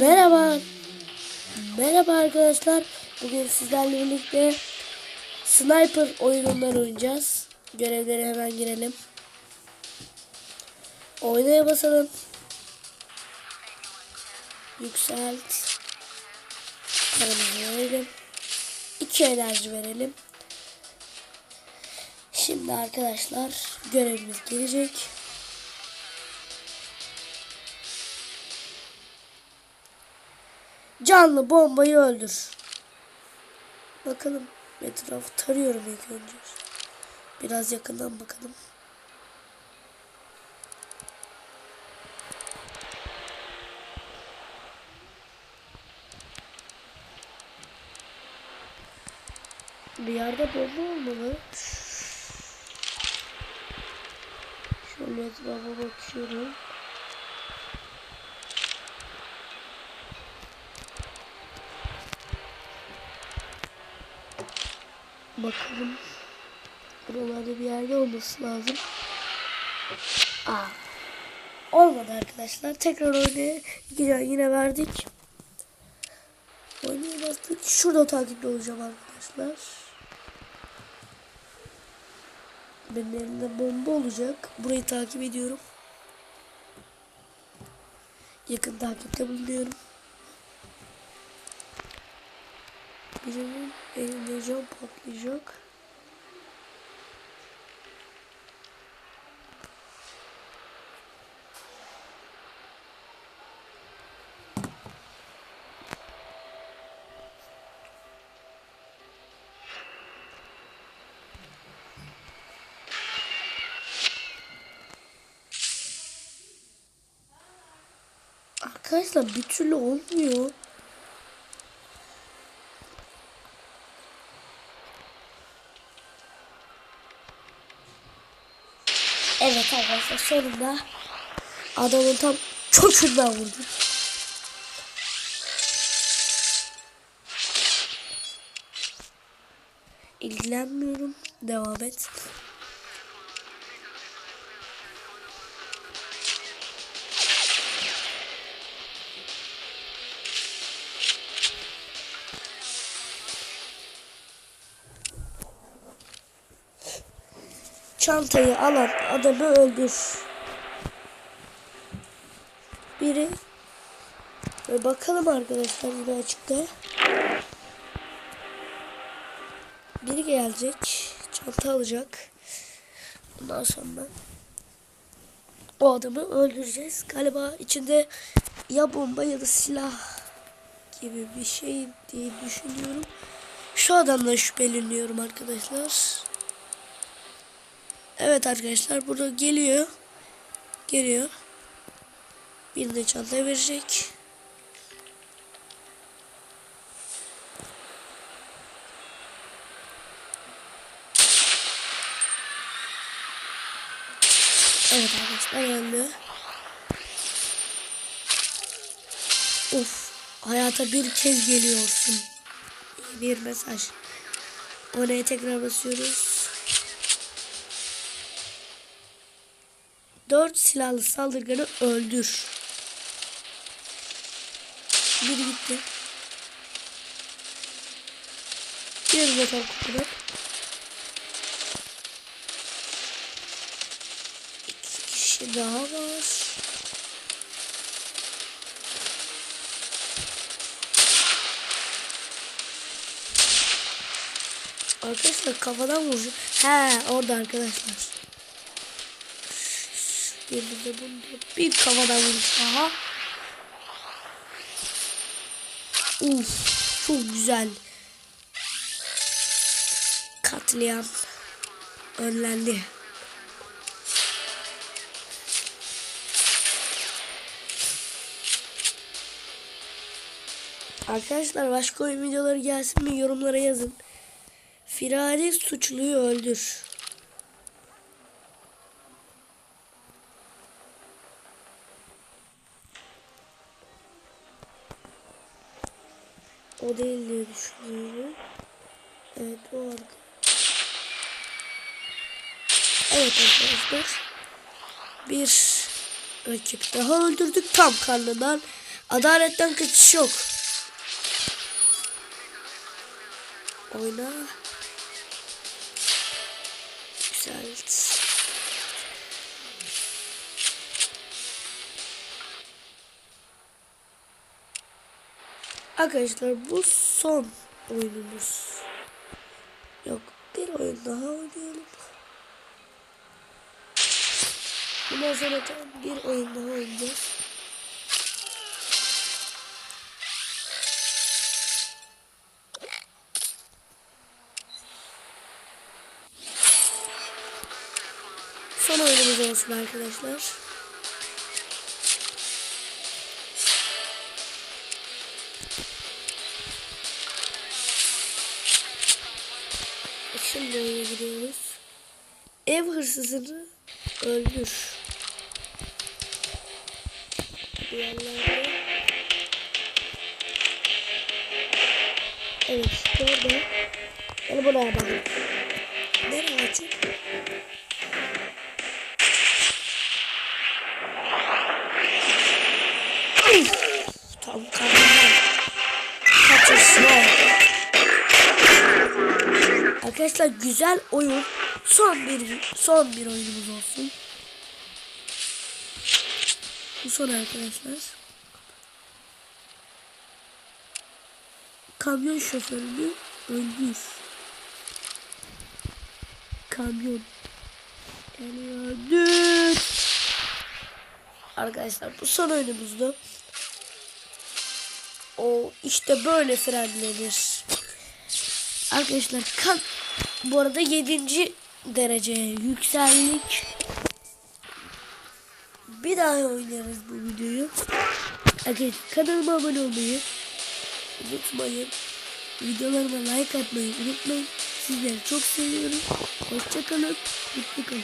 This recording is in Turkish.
Merhaba. Merhaba arkadaşlar. Bugün sizlerle birlikte sniper oyunundan oynayacağız. Görevlere hemen girelim. Oynaya basalım. Yükselt. Paramızı verelim. İki enerji verelim. Şimdi arkadaşlar görevimiz gelecek. Canlı bombayı öldür. Bakalım etrafı tarıyorum ilk önce. Biraz yakından bakalım. Bir yerde bomba olmalı. Şöyle etrafa bakıyorum. Bakalım. Buralarda bir yerde olması lazım. Aa. Olmadı arkadaşlar. Tekrar oynaya yine, yine verdik. Oynaya bastık. Şurada takipte olacağım arkadaşlar. Benim elimde bomba olacak. Burayı takip ediyorum. Yakın takipte bulunuyorum. Birinin elinde cam patlayacak. Arkadaşlar bir türlü olmuyor. Evet arkadaşlar sonunda adamın tam kökünden vurdum. İlgilenmiyorum. Devam et. Çantayı alan adamı öldür. Biri ve bakalım arkadaşlar yine açıkta. Biri gelecek. Çanta alacak. Ondan sonra o adamı öldüreceğiz. Galiba içinde ya bomba ya da silah gibi bir şey diye düşünüyorum. Şu adamdan şüpheleniyorum arkadaşlar. Evet arkadaşlar burada geliyor. Geliyor. Birine çantaya verecek. Evet arkadaşlar öldü. Of hayata bir kez geliyorsun. Bir mesaj. Oraya tekrar basıyoruz. Dört silahlı saldırganı öldür. Biri gitti. Bir metal kutuda. İki kişi daha var. Arkadaşlar kafadan vuracak. He orada arkadaşlar. Yerinde bunda bir kafadan vuruş daha. Uf çok güzel. Katliam önlendi. Arkadaşlar başka oyun videoları gelsin mi yorumlara yazın. Firari suçluyu öldür. O değil diye düşünüyorum. Evet o arka. Evet arkadaşlar. Bir rakip daha öldürdük tam karnından. Adaletten kaçış yok. Oyna. Arkadaşlar bu son oyunumuz. Yok bir oyun daha oynayalım. Bundan sonra tam bir oyun daha oynayacağız. Son oyunumuz olsun arkadaşlar. Şimdi oyuna gidiyoruz. Ev hırsızını öldür. Bir yerlerde. Evet işte orada. Gel buraya bakalım. Nereye açık? Arkadaşlar güzel oyun. Son bir son bir oyunumuz olsun. Bu son arkadaşlar. Kamyon şoförünü öldür. Kamyon. Yani öldür. Arkadaşlar bu son oyunumuzdu. O işte böyle frenlenir. Arkadaşlar kan bu arada 7. dereceye yükseldik. Bir daha oynarız bu videoyu. Arkadaşlar kanalıma abone olmayı unutmayın. Videolarıma like atmayı unutmayın. Sizleri çok seviyorum. Hoşçakalın. Mutlu kalın.